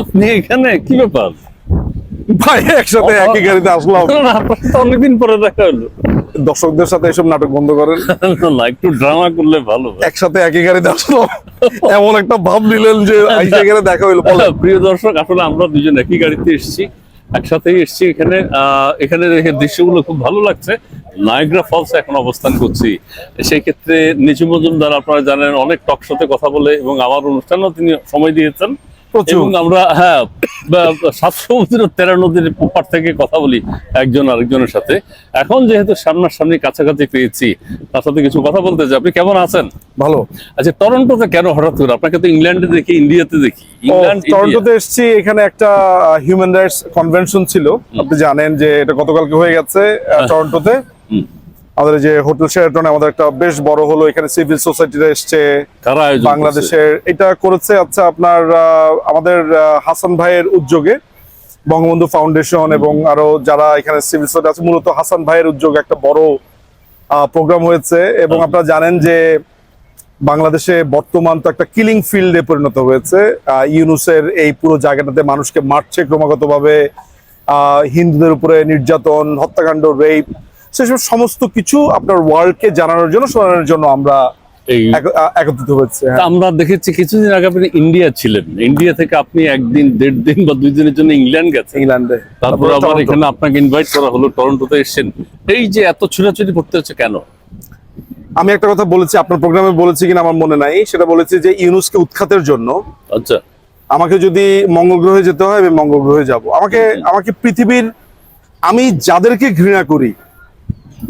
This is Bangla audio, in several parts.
আপনি এখানে? কি ব্যাপার? ভাই একসাথে একই গাড়িতে আসলাম। অনেকদিন পরে দেখা হলো। দর্শকদের সাথে এসব নাটক বন্ধ করেন। না একটু ড্রামা করলে ভালো একসাথে একই গাড়িতে আসলাম। এমন একটা ভাব নিলেন যে আইসা গেলে দেখা হইল। প্রিয় দর্শক আসলে আমরা দুজন একই গাড়িতে এসেছি একসাথেই এসেছি এখানে। আহ, এখানে দৃশ্যগুলো খুব ভালো লাগছে। নায়গ্রা ফলস এখন অবস্থান করছি। সেই ক্ষেত্রে নিচু মজুমদার আপনারা জানেন অনেক টক শোতে কথা বলে এবং আমার অনুষ্ঠানেও তিনি সময় দিয়েছেন। এবং আমরা হ্যাঁ সাত সমুদ্র তেরো নদীর ওপার থেকে কথা বলি একজন আরেকজনের সাথে। এখন যেহেতু সামনাসামনি কাছাকাছি পেয়েছি তার সাথে কিছু কথা বলতে চাই। আপনি কেমন আছেন? ভালো। আচ্ছা টরন্টোতে কেন হঠাৎ করে? আপনাকে তো ইংল্যান্ডে দেখি ইন্ডিয়াতে দেখি। ইংল্যান্ড টরন্টোতে এসেছি এখানে একটা হিউম্যান রাইটস কনভেনশন ছিল। আপনি জানেন যে এটা গতকালকে হয়ে গেছে টরন্টোতে। হুম। আমাদের যে হোটেল শেরাটনে আমাদের একটা বেশ বড় হলো এখানে সিভিল সোসাইটিরা এসছে? বাংলাদেশের এটা করেছে আচ্ছা আপনার আমাদের হাসান ভাইয়ের উদ্যোগে বঙ্গবন্ধু ফাউন্ডেশন এবং আরও যারা এখানে সিভিল সোসাইটি আছে মূলত হাসান ভাইয়ের উদ্যোগে একটা বড় প্রোগ্রাম হয়েছে এবং আপনারা জানেন যে বাংলাদেশে বর্তমান তো একটা কিলিং ফিল্ডে পরিণত হয়েছে। ইউনুসের এই পুরো জায়গাটাতে মানুষকে মারছে ক্রমাগতভাবে। আহ, হিন্দুদের উপরে নির্যাতন হত্যাকাণ্ড রেপ সেসব সমস্ত কিছু আপনার ওয়ার্ল্ডকে জানানোর জন্য শোনানোর জন্য আমরা একত্রিত হয়েছে হ্যাঁ। আমরা দেখেছি কিছুদিন আগে আপনি ইন্ডিয়া ছিলেন। ইন্ডিয়া থেকে আপনি একদিন দেড় দিন বা দুই দিনের জন্য ইংল্যান্ড গেছেন। ইংল্যান্ডে। তারপর আবার এখানে আপনাকে ইনভাইট করা হলো টরন্টোতে এসেছেন। এই যে এত ছুটাছুটি করতে হচ্ছে কেন? আমি একটা কথা বলেছি আপনার প্রোগ্রামে বলেছি কিনা আমার মনে নাই। সেটা বলেছি যে ইউনুসকে উৎখাতের জন্য আচ্ছা। আমাকে যদি মঙ্গল গ্রহে যেতে হয় আমি মঙ্গল গ্রহে যাব। আমাকে আমাকে পৃথিবীর আমি যাদেরকে ঘৃণা করি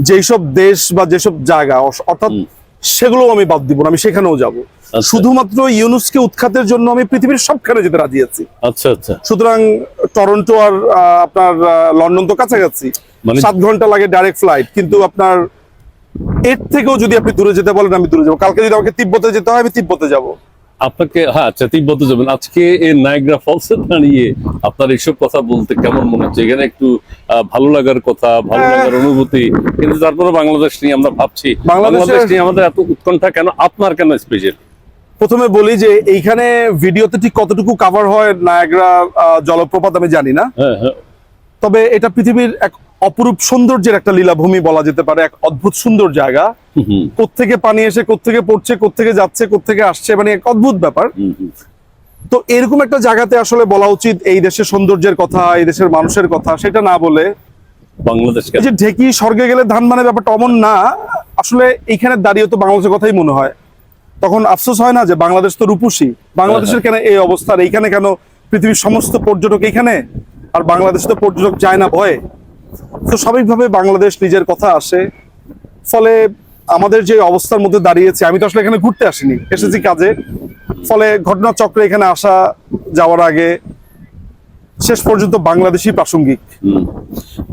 যেসব দেশ বা যেসব জায়গা অর্থাৎ হুম। সেগুলো আমি বাদ দিব না আমি সেখানেও যাব। আচ্ছা। শুধুমাত্র ইউনুসকে উৎখাতের জন্য আমি পৃথিবীর সবখানে যেতে রাজি আছি। আচ্ছা আচ্ছা। সুতরাং টরন্টো আর আপনার লন্ডন তো কাছাকাছি। মানে- সাত ঘণ্টা লাগে ডাইরেক্ট ফ্লাইট কিন্তু আপনার এর থেকেও যদি আপনি দূরে যেতে বলেন আমি দূরে যাব। কালকে যদি আমাকে তিব্বতে যেতে হয় আমি তিব্বতে যাব। আপনাকে হ্যাঁ আচ্ছা তিব্বতে যাবেন। আজকে এই নায়গ্রা ফলসে দাঁড়িয়ে আপনার এইসব কথা বলতে কেমন মনে হচ্ছে? এখানে একটু ভালো লাগার কথা ভালো হ্যাঁ। লাগার অনুভূতি কিন্তু তারপরে বাংলাদেশ নিয়ে আমরা ভাবছি বাংলাদেশ নিয়ে আমাদের এত উৎকণ্ঠা কেন আপনার কেন স্পেশাল প্রথমে বলি যে এইখানে ভিডিওতে ঠিক কতটুকু কাভার হয় নায়াগ্রা জলপ্রপাত আমি জানি না। হ্যাঁ হ্যাঁ। তবে এটা পৃথিবীর এক অপরূপ সৌন্দর্যের একটা লীলাভূমি বলা যেতে পারে এক অদ্ভুত সুন্দর জায়গা। কোত্থেকে পানি এসে কোত্থেকে পড়ছে কোত্থেকে যাচ্ছে কোত্থেকে আসছে মানে এক অদ্ভুত ব্যাপার। তো এরকম একটা জায়গাতে আসলে বলা উচিত এই দেশের সৌন্দর্যের কথা এই দেশের মানুষের কথা সেটা না বলে বাংলাদেশ যে ঢেকি স্বর্গে গেলে ধান মানে ব্যাপারটা অমন না আসলে এইখানে দাঁড়িয়ে তো বাংলাদেশের কথাই মনে হয়। তখন আফসোস হয় না যে বাংলাদেশ তো রূপসী বাংলাদেশের কেন এই অবস্থা এইখানে কেন পৃথিবীর সমস্ত পর্যটক এইখানে? আর বাংলাদেশ তো পর্যটক যায় না ভয়ে। তো স্বাভাবিকভাবে বাংলাদেশ নিজের কথা আসে। ফলে আমাদের যে অবস্থার মধ্যে দাঁড়িয়েছে, আমি তো আসলে এখানে ঘুরতে আসিনি, এসেছি কাজে। ফলে ঘটনাচক্রে এখানে আসা, যাওয়ার আগে শেষ পর্যন্ত বাংলাদেশি প্রাসঙ্গিক।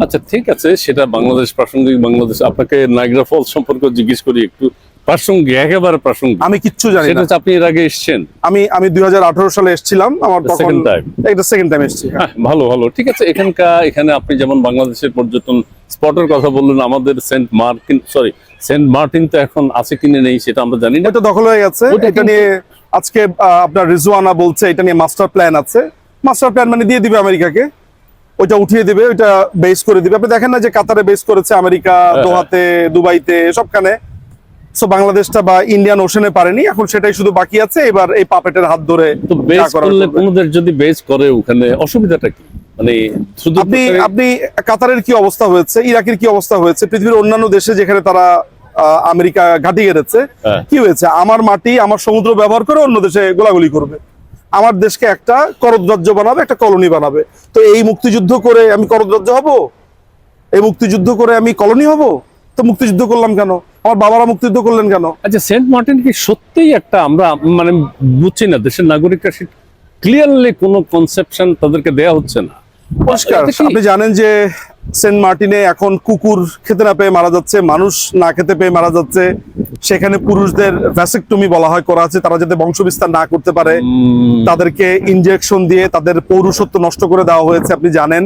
আচ্ছা ঠিক আছে, সেটা বাংলাদেশ প্রাসঙ্গিক, বাংলাদেশ আপনাকে নাইগ্রা ফলস সম্পর্কে জিজ্ঞেস করি একটু। প্রাসঙ্গিক একেবারে প্রাসঙ্গিক। আমি কিচ্ছু জানি না। আপনি এর আগে এসেছেন। আমি আমি দুই হাজার আঠারো সালে এসেছিলাম আমার তখন. এটা সেকেন্ড টাইম এসেছি হ্যাঁ। হ্যাঁ ভালো ভালো। ঠিক আছে এখানকার এখানে আপনি যেমন বাংলাদেশের পর্যটন স্পটের কথা বললেন আমাদের Saint Martin sorry Saint Martin তো এখন আছে কিনে নেই সেটা আমরা জানি না। এটা দখল হয়ে গেছে এটা নিয়ে আজকে আপনার রিজওয়ানা বলছে এটা নিয়ে মাস্টার প্ল্যান আছে। মাস্টার প্ল্যান মানে দিয়ে দিবে আমেরিকাকে। ওইটা উঠিয়ে দিবে ওইটা বেস করে দিবে। আপনি দেখেন না যে কাতারে বেস করেছে আমেরিকা হ্যাঁ। দোহাতে দুবাইতে সবখানে। সো বাংলাদেশটা বা ইন্ডিয়ান ওশনে পারেনি এখন সেটাই শুধু বাকি আছে এবার এই পাপেটের হাত ধরে তো বেস করলে। কোনোদের যদি বেস করে ওখানে অসুবিধাটা কি? মানে শুধু আপনি আপনি কাতারের কি অবস্থা হয়েছে ইরাকের কি অবস্থা হয়েছে পৃথিবীর অন্যান্য দেশে যেখানে তারা আমেরিকা ঘাঁটি গেড়েছে হ্যাঁ। কি হয়েছে? আমার মাটি আমার সমুদ্র ব্যবহার করে অন্য দেশে গোলাগুলি করবে। আমার দেশকে একটা করদরাজ্য বানাবে একটা কলোনি বানাবে। তো এই মুক্তিযুদ্ধ করে আমি করদরাজ্য হব? এই মুক্তিযুদ্ধ করে আমি কলোনি হব? তো মুক্তিযুদ্ধ করলাম কেন? আমার বাবারা মুক্তিযুদ্ধ করলেন কেন? আচ্ছা সেন্ট মার্টিন কি সত্যিই একটা আমরা মানে বুঝছি না দেশের নাগরিকরা ক্লিয়ারলি কোনো কনসেপশন তাদেরকে দেয়া হচ্ছে না। পরিষ্কার। আপনি জানেন যে সেন্ট মার্টিনে এখন কুকুর খেতে না পেয়ে মারা যাচ্ছে মানুষ না খেতে পেয়ে মারা যাচ্ছে। সেখানে পুরুষদের ভ্যাসেকটমি বলা হয় করা আছে তারা যাতে বংশবিস্তার না করতে পারে। তাদেরকে ইনজেকশন দিয়ে তাদের পৌরুষত্ব নষ্ট করে দেওয়া হয়েছে আপনি জানেন।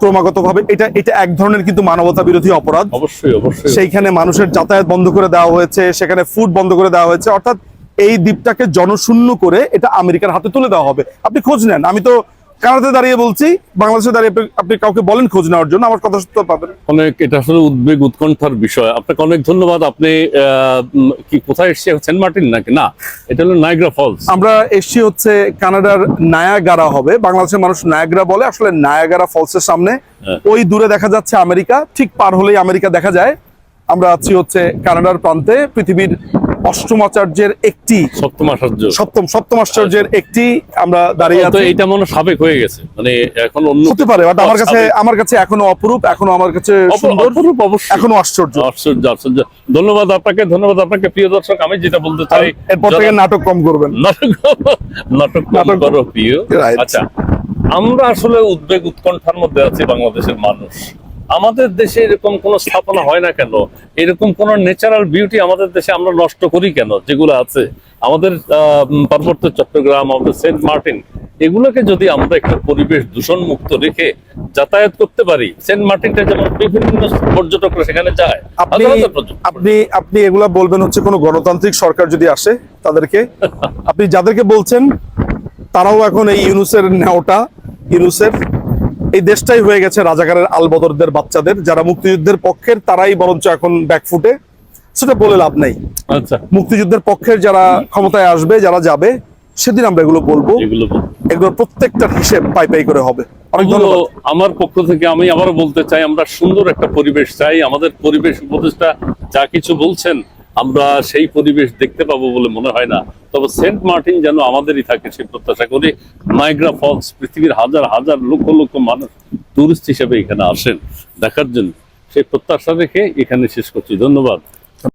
ক্রমাগত ভাবে এটা এটা এক ধরনের কিন্তু মানবতা বিরোধী অপরাধ। অবশ্যই অবশ্যই। সেইখানে মানুষের যাতায়াত বন্ধ করে দেওয়া হয়েছে সেখানে ফুড বন্ধ করে দেওয়া হয়েছে অর্থাৎ এই দ্বীপটাকে জনশূন্য করে এটা আমেরিকার হাতে তুলে দেওয়া হবে। আপনি খোঁজ নেন আমি তো কানাডাতে দাঁড়িয়ে বলছি বাংলাদেশে দাঁড়িয়ে আপনি- কাউকে বলেন খোঁজ নেওয়ার জন্য আমার কথা সত্য পাবেন অনেক এটা আসলে উদ্বেগ উৎকণ্ঠার বিষয়। আপনাকে অনেক ধন্যবাদ। আপনি কি কোথায় এসেছি? সেন্ট মার্টিন নাকি? না এটা হলো নাইগ্রা ফলস। আমরা এসছি হচ্ছে কানাডার নায়াগারা হবে। বাংলাদেশের মানুষ নায়াগ্রা বলে আসলে নায়াগারা ফলসের সামনে। হ্যাঁ। ওই দূরে দেখা যাচ্ছে আমেরিকা ঠিক পার হলেই আমেরিকা দেখা যায়। আমরা আছি হচ্ছে কানাডার প্রান্তে পৃথিবীর অষ্টম আচার্যের একটি সপ্তম আচার্য সপ্তম সপ্তম আশ্চর্যের একটি আমরা দাঁড়িয়ে তো আছি। এইটা মনে সাবেক হয়ে গেছে। মানে এখন অন্য হতে পারে বাট আমার কাছে আমার কাছে এখনও অপরূপ এখনও আমার কাছে অপরূপ অবশ্যই। এখনও আশ্চর্য। আশ্চর্য আশ্চর্য। ধন্যবাদ আপনাকে ধন্যবাদ আপনাকে প্রিয় দর্শক। আমি যেটা বলতে চাই এরপর থেকে নাটক কম করবেন। নাটক নাটক কম নাটক- করো প্রিয়। আচ্ছা আমরা আসলে উদ্বেগ উৎকণ্ঠার মধ্যে আছি বাংলাদেশের মানুষ। আমাদের দেশে এরকম কোন স্থাপনা হয় না কেন? এরকম কোন ন্যাচারাল বিউটি আমাদের দেশে আমরা নষ্ট করি কেন? যেগুলো আছে। আমাদের পার্বত্য চট্টগ্রাম আমাদের সেন্ট মার্টিন এগুলোকে যদি আমরা একটা পরিবেশ দূষণ মুক্ত রেখে যাতায়াত করতে পারি সেন্ট মার্টিনটা যেমন বিভিন্ন পর্যটকরা সেখানে যায়। আপনি আপনি এগুলা বলবেন হচ্ছে কোনো গণতান্ত্রিক সরকার যদি আসে তাদেরকে আপনি যাদেরকে বলছেন তারাও এখন এই ইউনুসের নেওটা ইউনুসের এই দেশটাই হয়ে গেছে রাজাকারের আলবদরদের বাচ্চাদের যারা মুক্তিযুদ্ধের পক্ষের তারাই বরঞ্চ এখন ব্যাকফুটে সেটা বলে লাভ নেই। আচ্ছা। মুক্তিযুদ্ধের পক্ষের যারা ক্ষমতায় আসবে যারা যাবে সেদিন আমরা এগুলো বলব। এগুলো। এগুলোর প্রত্যেকটার হিসেব পাই পাই করে হবে। আমার পক্ষ থেকে আমি আবারও বলতে চাই আমরা সুন্দর একটা পরিবেশ চাই। আমাদের পরিবেশ উপদেষ্টা যা কিছু বলছেন আমরা সেই পরিবেশ দেখতে পাবো বলে মনে হয় না। তবে সেন্ট মার্টিন যেন আমাদেরই থাকে সেই প্রত্যাশা করি। নাইগ্রা ফলস, পৃথিবীর হাজার হাজার, লক্ষ লক্ষ মানুষ টুরিস্ট হিসেবে এখানে আসেন দেখার জন্য। সেই প্রত্যাশা রেখে এখানে শেষ করছি। ধন্যবাদ।